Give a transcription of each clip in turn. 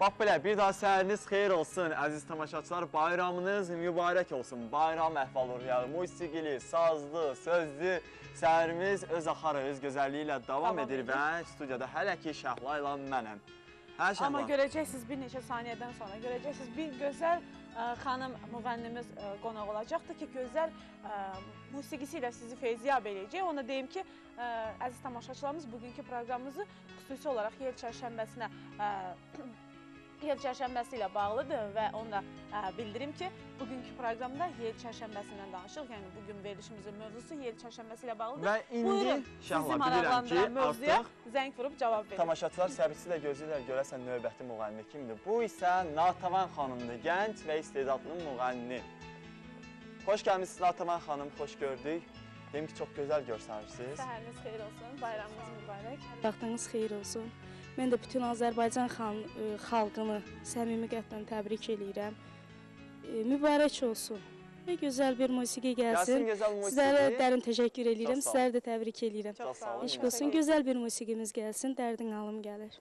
Bax belə, bir daha səhəriniz xeyir olsun, əziz tamaşaçılar. Bayramınız mübarək olsun. Bayram əhval-ruhiyyəli, musiqili, sazlı, sözlü səhərimiz öz axarı, öz gözəlliyi ilə davam, edir edir. və studiyada hələ ki Şəhla ilə mənəm. Hə Şəhla? Amma görəcəksiniz bir neçə saniyədən sonra görəcəksiniz bir gözəl ə, xanım müğənnimiz ə, qonaq olacaqdır ki, gözəl ə, musiqisi ilə sizi feyziyab eləyəcək. Ona deyim ki, ə, əziz tamaşaçılarımız bugünkü proqramımızı xüsusi olaraq yer çərşənbəsinə ə, yer çərşənbəsi ilə bağlıdır və onu da ə, bildirim ki, bugünkü proqramda yer çərşənbəsindən danışırıq. Yəni bu gün verilişimizin mövzusu yer çərşənbəsi ilə bağlıdır. Və indi Buyurun, sizi bilirəm ki, mövzuya artıq zəng vurub cavab verin. Tamaşaçılar səbirsizlə gözləyirlər görəsən növbəti müğənni kimdir. Bu isə Natavan xanımdır, gənc və istedadlı müğənni. Xoş gəlmisiniz Natavan xanım, xoş gördük. Deyim ki, çox gözəl görsənirsiniz. Səhəriniz xeyir olsun, bayramınız mübarək. Vaxtınız xeyir olsun. Mən də bütün Azərbaycan xan, ə, xalqını səmimi qəlbdən təbrik eləyirəm. E, Mübarək olsun. Və gözəl bir musiqi Gəlsin gəlsin. Sizlərə dərin təşəkkür eləyirəm. Sizləri də təbrik eləyirəm. Eşq olsun. Gözəl bir musiqimiz gəlsin. Dərdin alım gəlir.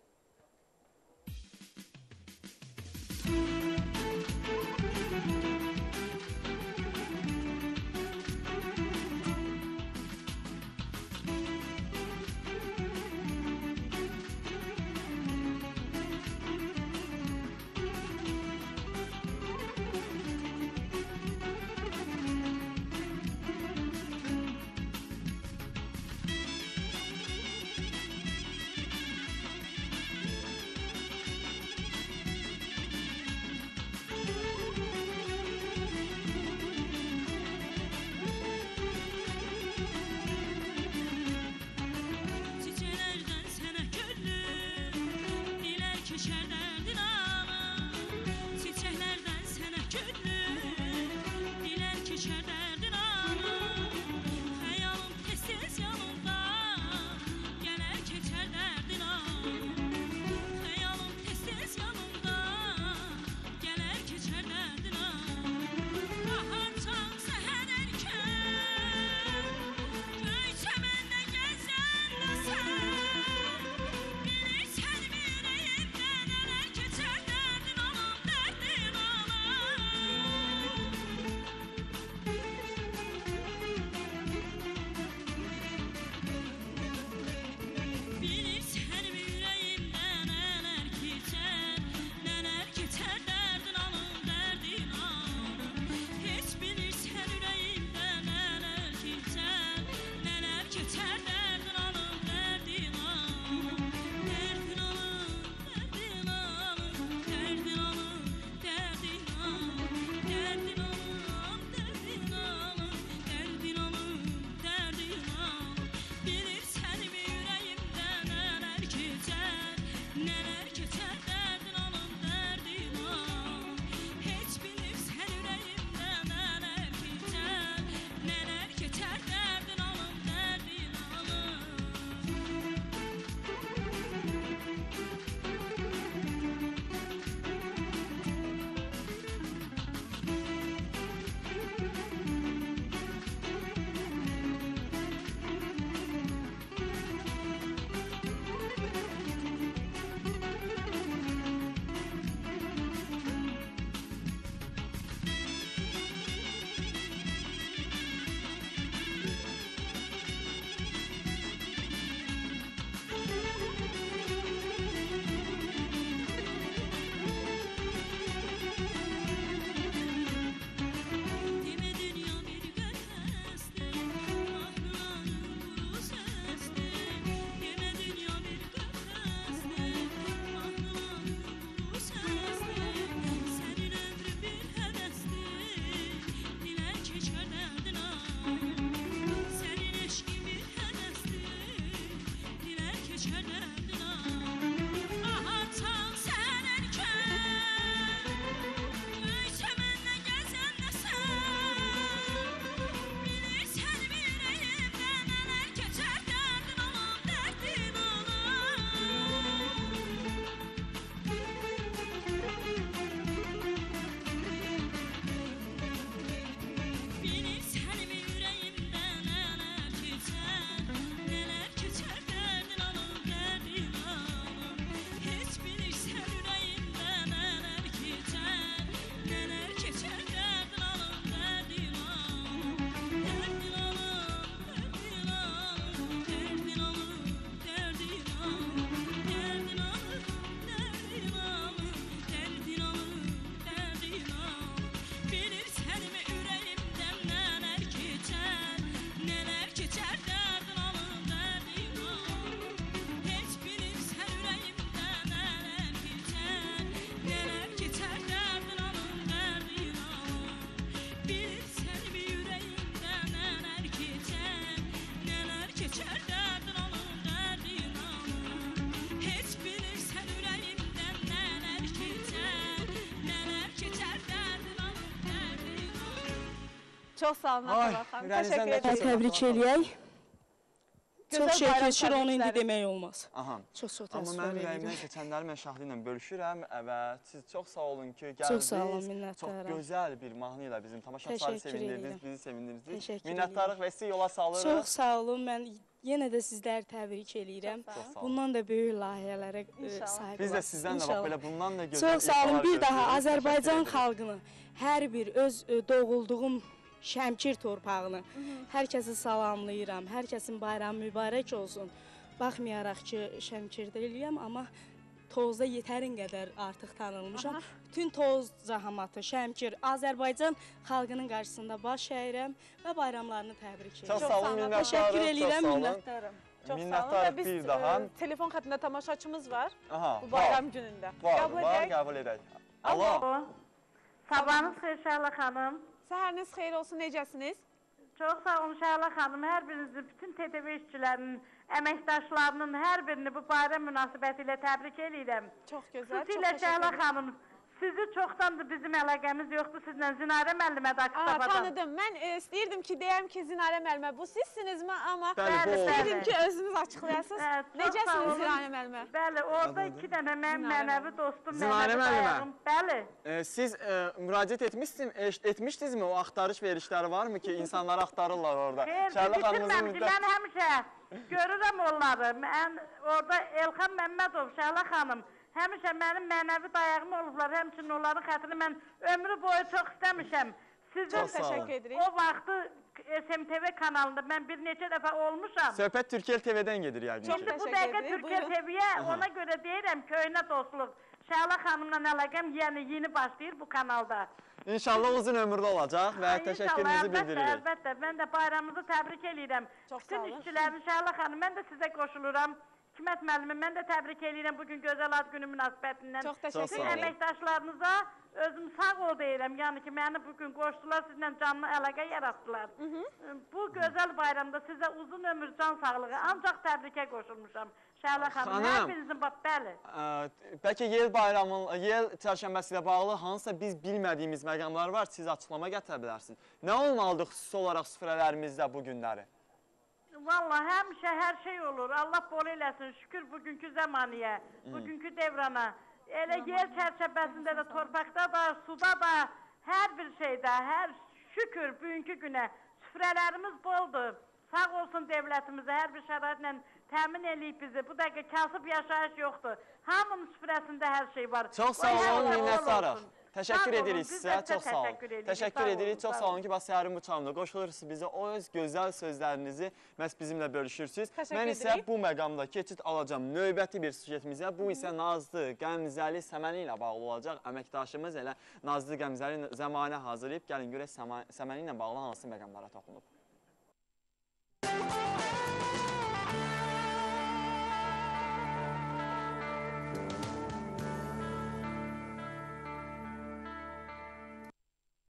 Çox sağ olun Ay, xanım. Təşəkkür edirəm. Təbrik eləyək. Çox şey keçir, onu indi demək olmaz. Aha. Çox-çox Amma təəssüf mənim ürəyimdən edirəm. keçənləri mən Şahlı ilə bölüşürəm və siz çox sağ olun ki, Çox gəldiniz. sağ olun, Çox minnətdaram. gözəl bir mahnı ilə bizim tamaşaçıları sevindirdiniz, bizi sevindirdiniz. Təşəkkür Minnətdarlıq və sizi yola salırıq. Çox sağ olun. Mən yenə də sizləri təbrik eləyirəm. Çox. Çox. Bundan da böyük layihələrə e, sahib Biz də sizdən də bax belə bundan da gözəl Çox sağ olun. Bir daha Azərbaycan xalqını, hər bir öz e, doğulduğum Şəmkir torpağını hər kəsi salamlayıram. Hər kəsin bayramı mübarək olsun. Baxmayaraq ki, Şəmkirdəliyəm, amma Tozda yetərin qədər artıq tanınmışam. Aha. Bütün Toz cəmaatı, Şəmkir, Azərbaycan xalqının qarşısında baş əyirəm və bayramlarını təbrik Çox edirəm. sağ sağ olun, minnətdarıq. Təşəkkür çox edirəm, minnətdaram. Çox sağ olun və biz bir daha. e, telefon xəttində tamaşaçımız var Aha, bu bayram günündə. var, Qəbul var, var, edək. qəbul edək. Alo. Sabahınız xeyir Şəhla xanım. Səhəriniz xeyir olsun, necəsiniz? Çox sağ olun Şəhla xanım. Hər birinizin, bütün TTV işçilərinin, əməkdaşlarının hər birini bu bayram münasibəti ilə təbrik edirəm. Çox gözəl, çox Xüsusilə təşəkkür Şəhla edirəm. xanım, sizi çoxdandır bizim əlaqəmiz yoxdur sizlə. Zinarə müəllimə də Aa, Aktabadan. tanıdım. Mən e, istəyirdim ki, deyəm ki, Zinarə müəllimə, bu sizsinizmi? Amma Bəli, bu bəli. istəyirdim ki, özünüz açıqlayasınız. Hə, çox sağ Necəsiniz olun. Zinarə müəllimə? Bəli, orada Adı iki dənə mənim mənəvi dostum, Zinarə mənəvi müəllimə. dayağım. Bəli. E, siz e, müraciət etmişsin, eş- etmişdinizmi? O axtarış verişləri varmı ki, insanları axtarırlar orada? Xeyr, bitirməm ki, mən həmişə görürəm onları. Mən orada Elxan Məmmədov, Şəhla xanım, həmişə mənim mənəvi dayağım olublar. Həmçinin onların xətrini mən ömrü boyu çox istəmişəm. Sizin Çox. Təşəkkür edirik. o vaxtı SMTV kanalında mən bir neçə dəfə olmuşam. Söhbət Türkiyə TV-dən gedir ki. İndi bu dəqiqə Türkiyə. TV-yə ona görə deyirəm köynə dostluq. Şəhla xanımla əlaqəm yəni yeni başlayır bu kanalda. İnşallah uzun ömürlü olacaq və Ay, təşəkkürümüzü inşallah, bildiririk. Əlbəttə. Mən də bayramınızı təbrik eləyirəm. Çox Bütün işçilərin, Şəhla xanım, mən də sizə qoşuluram. Hikmət müəllimi, mən də təbrik eləyirəm bu gün gözəl ad günü münasibətindən. Çox təşəkkür edirik. əməkdaşlarınıza özüm sağ ol deyirəm. Yəni ki, məni bu gün qoşdular, sizlə canlı əlaqə yaratdılar. Bu gözəl bayramda sizə uzun ömür, can sağlığı, ancaq təbrikə qoşulmuşam. Şəhla xanım, Xanım. hər birinizin bax, bəli. Ə, Bəlkə yel bayramın, yel çərşənbəsi ilə bağlı hansısa biz bilmədiyimiz məqamlar var, siz açıqlama gətirə bilərsiniz. Nə olmalıdır xüsusi olaraq süfrələrimizdə bu günləri? Vallahi həmişə hər şey olur. Allah bol eləsin. Şükür bugünkü zamaniyə, bugünkü devrana. Elə yer çərçəvəsində də, torpaqda da, suda da, hər bir şeydə, hər şükür bugünkü günə süfrələrimiz boldur. Sağ olsun dövlətimizə hər bir şəraitlə təmin eləyib bizi. Bu dəqiqə kasıb yaşayış yoxdur. Hamının süfrəsində hər şey var. Çox sağ olun, minnətdarıq. Təşəkkür Sağ olun, edirik biz sizə, çox sağ olun. təşəkkür edirik, Təşəkkür sağ olun, edirik, çox sağ olun olun. ki, səhərin bu çağında qoşulursunuz bizə, o öz gözəl sözlərinizi məhz bizimlə bölüşürsünüz. Təşəkkür Mən isə edirik. bu məqamda keçid alacağım növbəti bir süjetimizə. Bu isə Nazlı Qəmzəli Səməni ilə bağlı olacaq. Əməkdaşımız elə Nazlı Qəmzəli zəmanə hazırlayıb. Gəlin görək Səməni ilə bağlı hansı məqamlara toxunub.